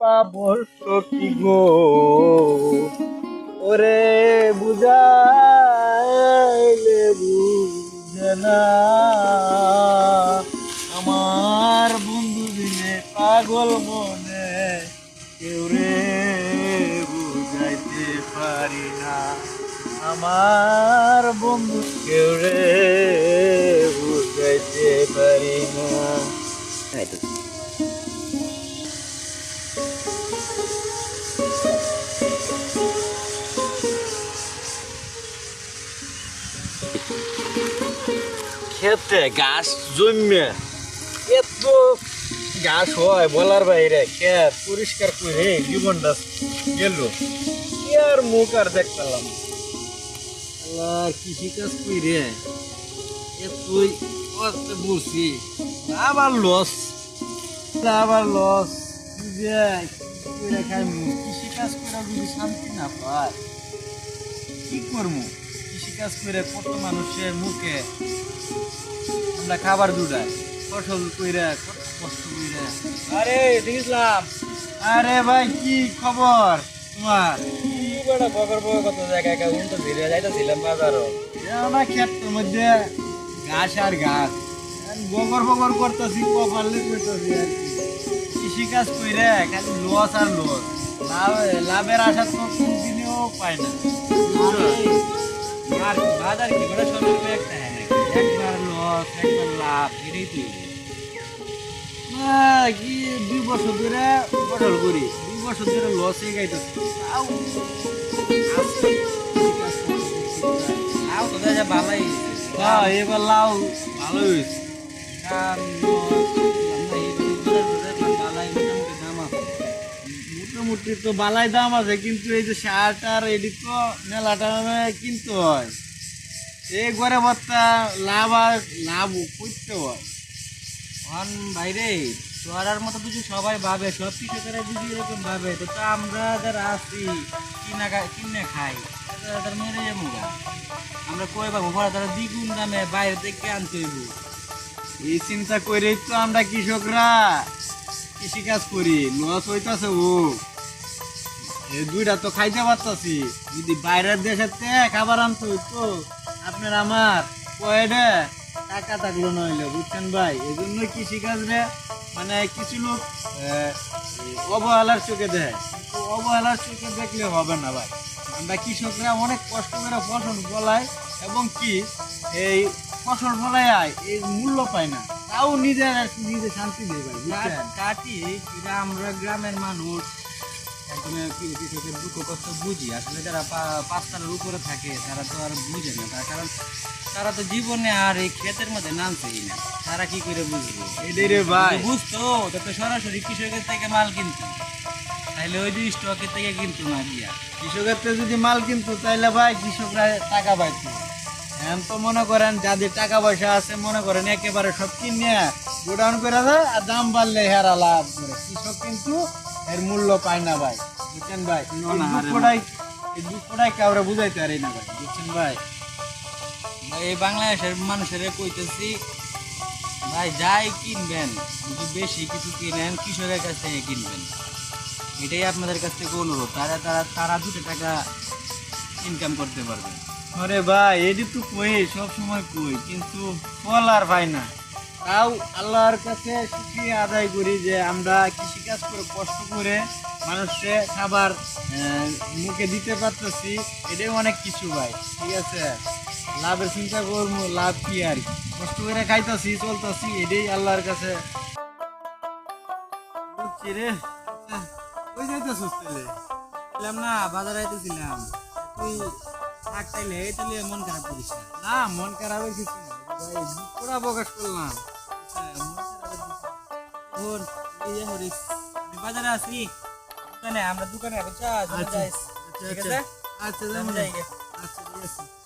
পাবো সখী গো। ওরে বুঝাইলে বুঝে না। আমার বন্ধু দিনে পাগল মনে, কেউ রে বুঝাইতে পারি না। আমার বন্ধু কেউ রে বুঝাইতে পারি না। খেতে ঘাস জন্মে এত ঘাস হয় বলার বাইরে খেত পরিষ্কার করে জীবনটা গেল। আর মুখ আর দেখতাম কৃষি কাজ করে এতই বলছি আবার লস আবার লস যে করে খাই কৃষি কাজ করে যদি শান্তি না পায়, কি করব কাজ করে কত মানুষের মুখে আমরা খাবার দুটাই ফসল কইরা কত কষ্ট কইরা। আরে দেখলাম আরে ভাই কি খবর তোমার? বড় বগর বগর কত জায়গায় যাইতাছিলাম বাজারও। আমার ক্ষেতের মধ্যে ঘাস আর ঘাস। বগর বগর করতেছি কপালে করতেছি আর কি। কৃষি খালি লস আর লস। লাভ লাভের আশা তো কোন দিনেও পায় না। আর বাজার কি করে সব একটা একবার লস একবার লাভ এটাই তো আহ, কি দুই বছর ধরে পটল করি দুই বছর ধরে লস হয়ে গাইতেছে তাও আছে, ঠিক আছে, লাউ তো দেখা ভালোই হ্যাঁ, এবার লাউ ভালো হয়েছে মোটামুটি তো বালাই দাম আছে, কিন্তু এই যে সার টার এটি তো মেলাটা কিনতে হয়। এই ঘরে বত্তা লাভ আর লাভ করতে হয়। বাইরে, চড়ার মতো যদি সবাই ভাবে, সব কিছু কৃষকেরা যদি এরকম ভাবে, তো আমরা যারা আছি, কিনা কিনে খাই, তারা তারা মেরে যাব। আমরা কই পাবো পরে তারা দ্বিগুণ দামে বাইরে থেকে আনতে হইব। এই চিন্তা করেই তো আমরা কৃষকরা কৃষি কাজ করি, লস হইতাছে ও। এই দুইটা তো খাইতে পারতাছি। যদি বাইরের দেশের থেকে খাবার আনতে হইতো, আপনার আমার কয়েডে টাকা থাকল নইলে, বুঝছেন ভাই? এই জন্য কৃষি কাজরে মানে কিছু লোক অবহেলার চোখে দেয়। অবহেলার চোখে দেখলে হবে না ভাই। আমরা কৃষকরা অনেক কষ্ট করে ফসল ফলাই এবং কি? এই ফসল ফলায় এই মূল্য পায় না। তাও নিজের নিজে শান্তি দেয় ভাই কাটি এটা আমরা গ্রামের মানুষ। একদম কৃষকের দুঃখ কষ্ট বুঝি। আসলে যারা পাঁচতলার উপরে থাকে তারা তো আর বুঝে না। তার কারণ তারা তো জীবনে আর এই ক্ষেতের মধ্যে নামছেই না। তারা কি করে বুঝবে? বুঝতো তো তো সরাসরি কৃষকের থেকে মাল কিনতো। তাহলে ওই যে স্টকের থেকে কিনতো না কৃষকের থেকে যদি মাল কিনতো তাইলে ভাই কৃষকরা টাকা পাইতো। এখন তো মনে করেন যাদের টাকা পয়সা আছে মনে করেন একেবারে সব কিনে গোডাউন করে দেয় আর দাম বাড়লে হেরা লাভ করে। কৃষক কিন্তু এর মূল্য পায় না ভাই বুঝছেন ভাই? দুঃখটাই এই দুঃখটাই কাউরে বুঝাইতে পারি না ভাই বুঝছেন ভাই? এই বাংলাদেশের মানুষের কইতেছি ভাই যাই কিনবেন যদি বেশি কিছু কিনেন কৃষকের কাছ থেকে কিনবেন। এটাই আপনাদের কাছ থেকে অনুরোধ তারা তারা তারা দুটো টাকা ইনকাম করতে পারবে। আরে ভাই এটি তো কই সব সময় কই কিন্তু ফল আর পাই না। তাও আল্লাহর কাছে শুক্রিয়া আদায় করি যে আমরা কৃষিকাজ করে কষ্ট করে মানুষকে খাবার মুখে দিতে পারতেছি। এটাই অনেক কিছু ভাই ঠিক আছে? লাভের চিন্তা করব লাভ কি আর? কষ্ট করে খাইতেছি চলতেছি এটাই আল্লাহর কাছে। রে? আচ্ছা, কই যাইতেছিস বললাম না বাজারে আইতেছিলাম। তুই থাক এটা নিয়ে মন খারাপ করিস না। মন খারাপের কিছু না ভাই পুরা প্রকাশ করলাম। ওর মন খারাপের কিছু না। শোন, এই যে হরিস, বাজারে আছি। দোকানে আমরা দোকানে আছি। চা চলে আচ্ছা, যাইস। আচ্ছা ঠিক আচ্ছা। আছে? আচ্ছা যাই। আচ্ছা ঠিক আছে।